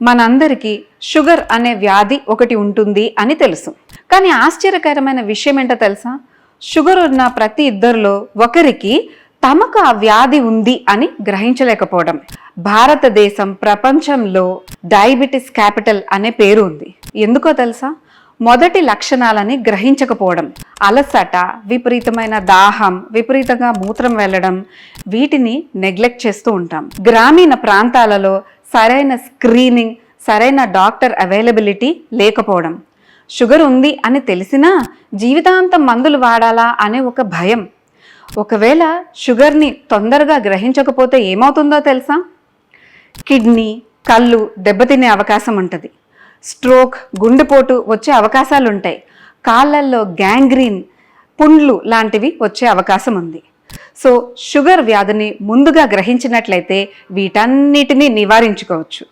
మనందరికీ షుగర్ అనే వ్యాధి ఒకటి ఉంటుంది అని తెలుసు. కానీ ఆశ్చర్యకరమైన విషయం ఏంటో తెలుసా? షుగర్ ఉన్న ప్రతి ఇద్దరిలో ఒకరికి తమకు ఆ వ్యాధి ఉంది అని గ్రహించలేకపోవడం. భారతదేశం ప్రపంచంలో డయాబెటిస్ క్యాపిటల్ అనే పేరు ఉంది. ఎందుకో తెలుసా? మొదటి లక్షణాలని గ్రహించకపోవడం. అలసట విపరీతమైన దాహం విపరీతంగా మూత్రం వెళ్ళడం వీటిని నెగ్లెక్ట్ చేస్తూ ఉంటాం. గ్రామీణ ప్రాంతాలలో సరైన స్క్రీనింగ్ సరైన డాక్టర్ అవైలబిలిటీ లేకపోవడం. షుగర్ ఉంది అని తెలిసినా జీవితాంతం మందులు వాడాలా అనే ఒక భయం. ఒకవేళ షుగర్ని తొందరగా గ్రహించకపోతే ఏమవుతుందో తెలుసా? కిడ్నీ కళ్ళు దెబ్బతినే అవకాశం ఉంటుంది. స్ట్రోక్ గుండెపోటు వచ్చే అవకాశాలు ఉంటాయి కాళ్ళల్లో గ్యాంగ్రీన్ పుండ్లు లాంటివి వచ్చే అవకాశం ఉంది. సో షుగర్ వ్యాధిని ముందుగా గ్రహించినట్లయితే వీటన్నిటిని నివారించుకోవచ్చు.